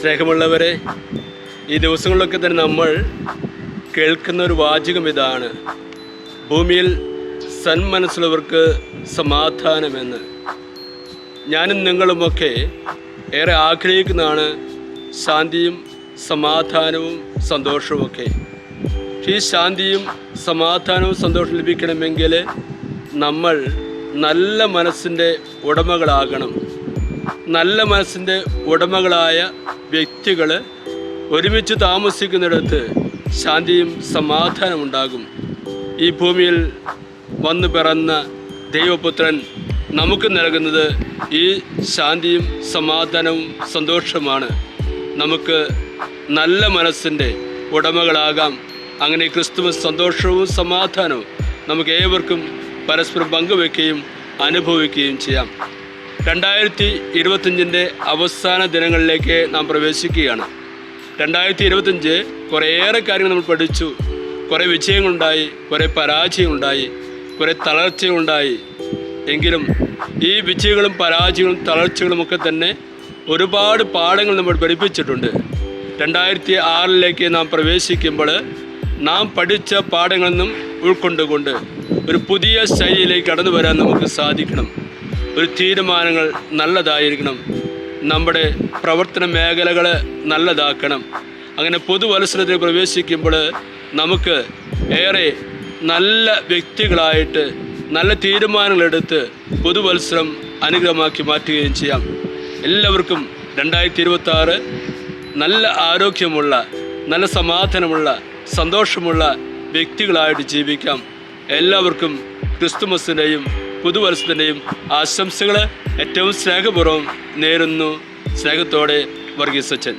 സ്നേഹമുള്ളവരെ ഈ ദിവസങ്ങളിലൊക്കെ തന്നെ നമ്മൾ കേൾക്കുന്ന ഒരു വാചകം ഇതാണ്. ഭൂമിയിൽ സന്മനസ്സുള്ളവർക്ക് സമാധാനമെന്ന്. ഞാനും നിങ്ങളുമൊക്കെ ഏറെ ആഗ്രഹിക്കുന്നതാണ് ശാന്തിയും സമാധാനവും സന്തോഷവുമൊക്കെ. ഈ ശാന്തിയും സമാധാനവും സന്തോഷം ലഭിക്കണമെങ്കിൽ നമ്മൾ നല്ല മനസ്സിന്റെ ഉടമകളാകണം. നല്ല മനസ്സിന്റെ ഉടമകളായ വ്യക്തികൾ ഒരുമിച്ച് താമസിക്കുന്നിടത്ത് ശാന്തിയും സമാധാനം ഉണ്ടാകും ഈ ഭൂമിയിൽ വന്നു പിറന്ന ദൈവപുത്രൻ നമുക്ക് നൽകുന്നത് ഈ ശാന്തിയും സമാധാനവും സന്തോഷമാണ്. നമുക്ക് നല്ല മനസ്സിന്റെ ഉടമകളാകാം. അങ്ങനെ ക്രിസ്തുമസ് സന്തോഷവും സമാധാനവും നമുക്ക് ഏവർക്കും പരസ്പരം പങ്കുവെക്കുകയും അനുഭവിക്കുകയും ചെയ്യാം. രണ്ടായിരത്തി ഇരുപത്തഞ്ചിന്റെ അവസാന ദിനങ്ങളിലേക്ക് നാം പ്രവേശിക്കുകയാണ്. രണ്ടായിരത്തി ഇരുപത്തഞ്ച് കുറേയേറെ കാര്യങ്ങൾ നമ്മൾ പഠിച്ചു. കുറേ വിജയങ്ങളുണ്ടായി കുറേ പരാജയങ്ങളുണ്ടായി കുറേ തളർച്ചകളുണ്ടായി എങ്കിലും ഈ വിജയങ്ങളും പരാജയങ്ങളും തളർച്ചകളും ഒക്കെ തന്നെ ഒരുപാട് പാഠങ്ങൾ നമ്മൾ പഠിപ്പിച്ചിട്ടുണ്ട്. രണ്ടായിരത്തി ആറിലേക്ക് നാം പ്രവേശിക്കുമ്പോൾ നാം പഠിച്ച പാഠങ്ങളിൽ നിന്നും ഉൾക്കൊണ്ടുകൊണ്ട് ഒരു പുതിയ ശൈലിയിലേക്ക് കടന്നു വരാൻ നമുക്ക് സാധിക്കണം. ഒരു തീരുമാനങ്ങൾ നല്ലതായിരിക്കണം. നമ്മുടെ പ്രവർത്തന മേഖലകൾ നല്ലതാക്കണം. അങ്ങനെ പൊതുവത്സരത്തിൽ പ്രവേശിക്കുമ്പോൾ നമുക്ക് ഏറെ നല്ല വ്യക്തികളായിട്ട് നല്ല തീരുമാനങ്ങളെടുത്ത് പൊതുവത്സരം അനുഗ്രഹമാക്കി മാറ്റുകയും ചെയ്യാം. എല്ലാവർക്കും രണ്ടായിരത്തി ഇരുപത്തി നല്ല ആരോഗ്യമുള്ള നല്ല സമാധാനമുള്ള സന്തോഷമുള്ള വ്യക്തികളായിട്ട് ജീവിക്കാം. എല്ലാവർക്കും ക്രിസ്തുമസിന്റെയും പുതുവത്സരത്തിന്റെയും ആശംസകൾ ഏറ്റവും സ്നേഹപൂർവം നേരുന്നു. സ്നേഹത്തോടെ വർഗീസ് സച്ചൻ